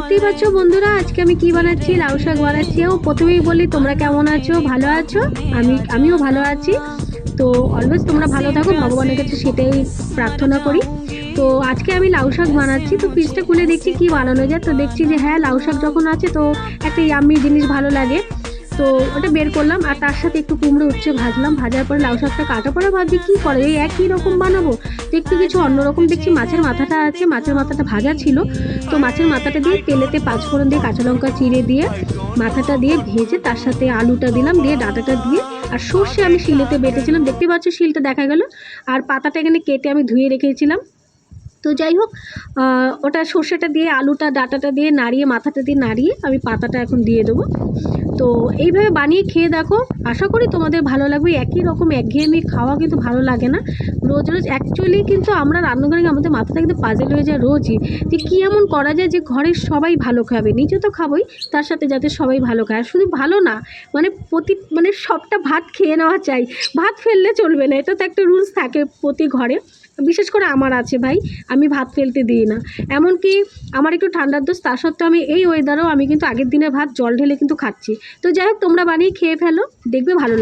দেখতেই পাচ্ছ বন্ধুরা আজকে আমি কি বানাচ্ছি? লাউ শাক বানাচ্ছি। ও প্রথমেই বলি তোমরা কেমন আছো? ভালো আছো? আমি আমিও ভালো আছি। তো অলওয়েজ তোমরা ভালো থাকো ভগবানের কাছে সেটাই প্রার্থনা করি। তো আজকে আমি লাউ শাক বানাচ্ছি। তো পিসটা খুলে দেখছি কি বানানো যায়। তো দেখছি যে হ্যাঁ লাউ শাক যখন আছে তো একটা ইয়াম্মি জিনিস ভালো লাগে। তো ওটা বের করলাম আর তার সাথে একটু কুমড়ো উচ্ছে ভাজলাম। ভাজার পরে লাউ শাকটা কাটা পরে ভাবছি, কী করে? এই একই রকম বানাবো? তো একটু কিছু অন্যরকম। দেখছি মাছের মাথাটা আছে, মাছের মাথাটা ভাজা ছিল। তো মাছের মাথাটা দিয়ে তেলেতে পাঁচফোড়ন দিয়ে কাঁচা লঙ্কা চিড়ে দিয়ে মাথাটা দিয়ে ভেজে তার সাথে আলুটা দিলাম, দিয়ে ডাঁটাটা দিয়ে। আর সর্ষে আমি শিলেতে বেটেছিলাম। দেখতে পাচ্ছ, শিলটা দেখা গেল। আর পাতাটা এখানে কেটে আমি ধুয়ে রেখেছিলাম। তো যাই হোক ওটা সর্ষেটা দিয়ে, আলুটা, ডাঁটাটা দিয়ে নাড়িয়ে, মাথাটা দিয়ে নাড়িয়ে আমি পাতাটা এখন দিয়ে দেবো। তো এইভাবে বানিয়ে খেয়ে দেখো। আশা করি তোমাদের ভালো লাগবে। একই রকম একঘেয়েমি খাওয়া কিন্তু ভালো লাগে না। রোজ রোজ অ্যাকচুয়ালি কিন্তু আমরা রান্নাঘরে আমাদের মাথাটা কিন্তু পাজেল হয়ে যায় রোজই। যে কী এমন করা যায় যে ঘরের সবাই ভালো খাবে। নিজে তো খাবোই, তার সাথে যাতে সবাই ভালো খায়। শুধু ভালো না মানে প্রতি মানে সবটা ভাত খেয়ে নেওয়া চাই। ভাত ফেললে চলবে না। এটা তো একটা রুলস থাকে প্রতি ঘরে। বিশেষ করে আমার আছে ভাই, আমি ভাত ফেলতে দিই না। এমনকি আমার একটু ঠান্ডার দোষ তা সত্ত্বেও আমি এই ওয়েদারেও আমি কিন্তু আগের দিনের ভাত জল ঢেলে কিন্তু খাচ্ছি। তো যাই হোক তোমরা বানিয়ে খেয়ে ফেলো দেখবে ভালো